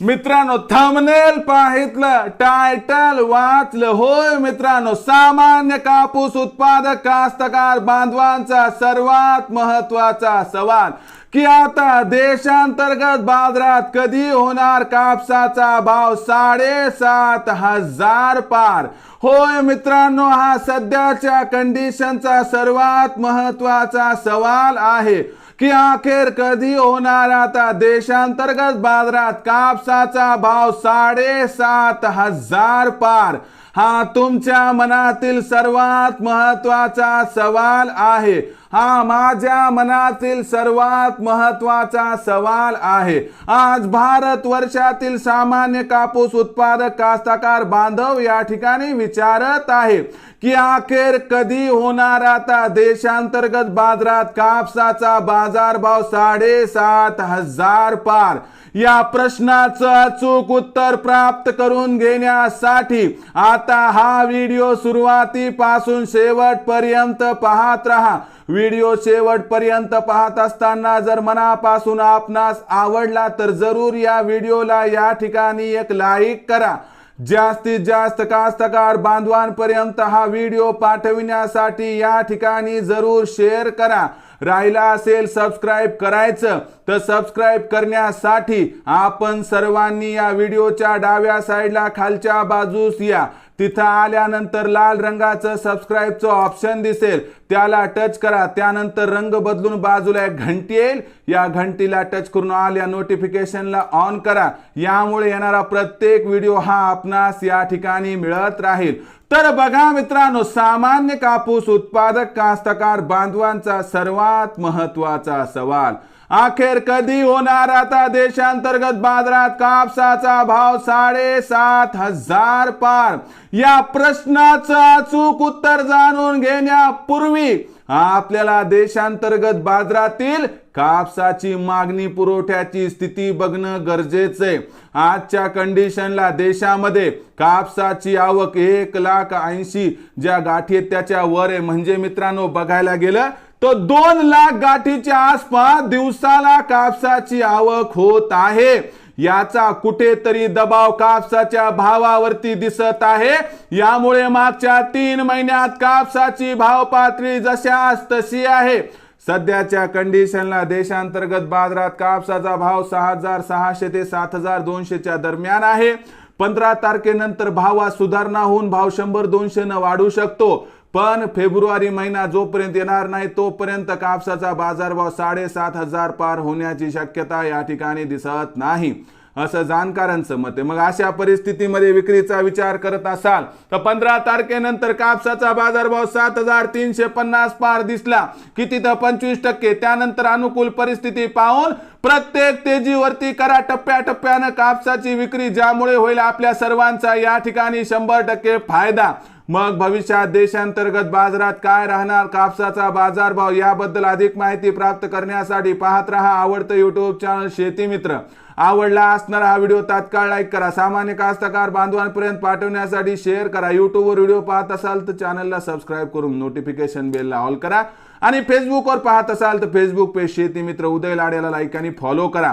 मित्रांनो thumbnail पाहितलं title वाचलं. होय मित्रांनो सामान्य कापूस उत्पादक कास्तकार बांधवांचा सर्वात महत्त्वाचा सवाल. की आता देशांतर्गत बाजारात कधी होणार कापसाचा भाव साडेसात हजार पार? होय मित्रांनो हा सध्याच्या कंडिशनचा सर्वात महत्त्वाचा सवाल आहे. की अखेर कधी होणार आता देशांतर्गत बाजारात कापसाचा भाव साडेसात हजार पार? हा तुमच्या मनातील सर्वात महत्त्वाचा सवाल आहे. हा माझ्या मनातील सर्वात महत्त्वाचा सवाल आहे. आज भारत वर्षातील सामान्य कापूस उत्पादक कास्तकार बांधव या ठिकाणी विचारत आहे की अखेर कधी होणार आता देशांतर्गत बाजारात कापसाचा बाजारभाव साडेसात हजार पार. या प्रश्नाचं अचूक उत्तर प्राप्त करून घेण्यासाठी आता हा व्हिडिओ सुरुवातीपासून शेवटपर्यंत पाहत राहा. व्हिडिओ शेवटपर्यंत पाहत असताना जर मनापासून आपणास आवडला तर जरूर या व्हिडिओला या ठिकाणी एक लाईक करा. जास्तीत जास्त कास्तकार बांधवांपर्यंत हा व्हिडिओ पाठविण्यासाठी या ठिकाणी जरूर शेअर करा. राहिला असेल सबस्क्राईब करायचं तर सबस्क्राईब करण्यासाठी आपण सर्वांनी या व्हिडिओच्या डाव्या साईडला खालच्या बाजूस या. तिथं आल्यानंतर लाल रंगाचं सबस्क्राईबचं ऑप्शन दिसेल. त्याला टच करा. त्यानंतर रंग बदलून बाजूला एक घंटी येईल. या घंटीला टच करून आल्या नोटिफिकेशनला ऑन करा. यामुळे येणारा प्रत्येक व्हिडिओ हा आपणास या ठिकाणी मिळत राहील. तर बघा मित्रांनो सामान्य कापूस उत्पादक कास्तकार बांधवांचा सर्वात महत्त्वाचा सवाल. अखेर कधी होणार आता देशांतर्गत बाजारात कापसाचा भाव साडेसात हजार पार? या प्रश्नाचं अचूक उत्तर जाणून घेण्यापूर्वी आपल्याला देशांतर्गत बाजारातील कापसाची मागणी पुरवठ्याची स्थिती बघणं गरजेचं आहे. आजच्या कंडिशनला देशामध्ये कापसाची आवक एक लाख ऐंशी ज्या गाठी त्याच्या वर आहे. म्हणजे मित्रांनो बघायला गेलं तो दोन लाख गाठीच्या आसपास दिवसाला कापसाची आवक होत आहे. याचा कुठेतरी दबाव कापसाच्या भावावरती दिसत आहे. यामुळे मागच्या तीन महिन्यात कापसाची भाव पातळी जशास तशी आहे. सध्याच्या कंडिशनला देशांतर्गत बाजारात कापसाचा भाव सहा हजार सहाशे ते सात हजार दोनशेच्या दरम्यान आहे. पंधरा तारखेनंतर भावात सुधारणा होऊन भाव शंभर दोनशे न वाढू शकतो. पण फेब्रुवारी महिना जोपर्यंत येणार नाही तोपर्यंत कापसाचा बाजारभाव साडेसात हजार पार होण्याची शक्यता या ठिकाणी दिसत नाही. असं जाणकारांचं मत आहे. मग अशा परिस्थितीमध्ये विक्रीचा विचार करत असाल तर पंधरा तारखेनंतर कापसाचा बाजारभाव सात हजार तीनशे पन्नास पार दिसला. किती तर पंचवीस टक्के. त्यानंतर अनुकूल परिस्थिती पाहून प्रत्येक तेजीवरती करा टप्प्याटप्प्यानं कापसाची विक्री ज्यामुळे होईल आपल्या सर्वांचा या ठिकाणी शंभर टक्के फायदा. मग भविष्यात देशांतर्गत बाजारात काय राहणार? कापसाचा बाजारभाव याबद्दल अधिक माहिती प्राप्त करण्यासाठी पाहत रहा आवडतं युट्यूब चॅनल शेती मित्र. आवडला असणारा हा व्हिडिओ तात्काळ लाईक करा. सामान्य कास्तकार बांधवांपर्यंत पाठवण्यासाठी शेअर करा. युट्यूबवर व्हिडिओ पाहत असाल तर चॅनलला सबस्क्राईब करून नोटिफिकेशन बेलला ऑल करा. आणि फेसबुकवर पाहत असाल तर फेसबुक पेज शेती मित्र. उदय लाडेला लाईक आणि फॉलो करा.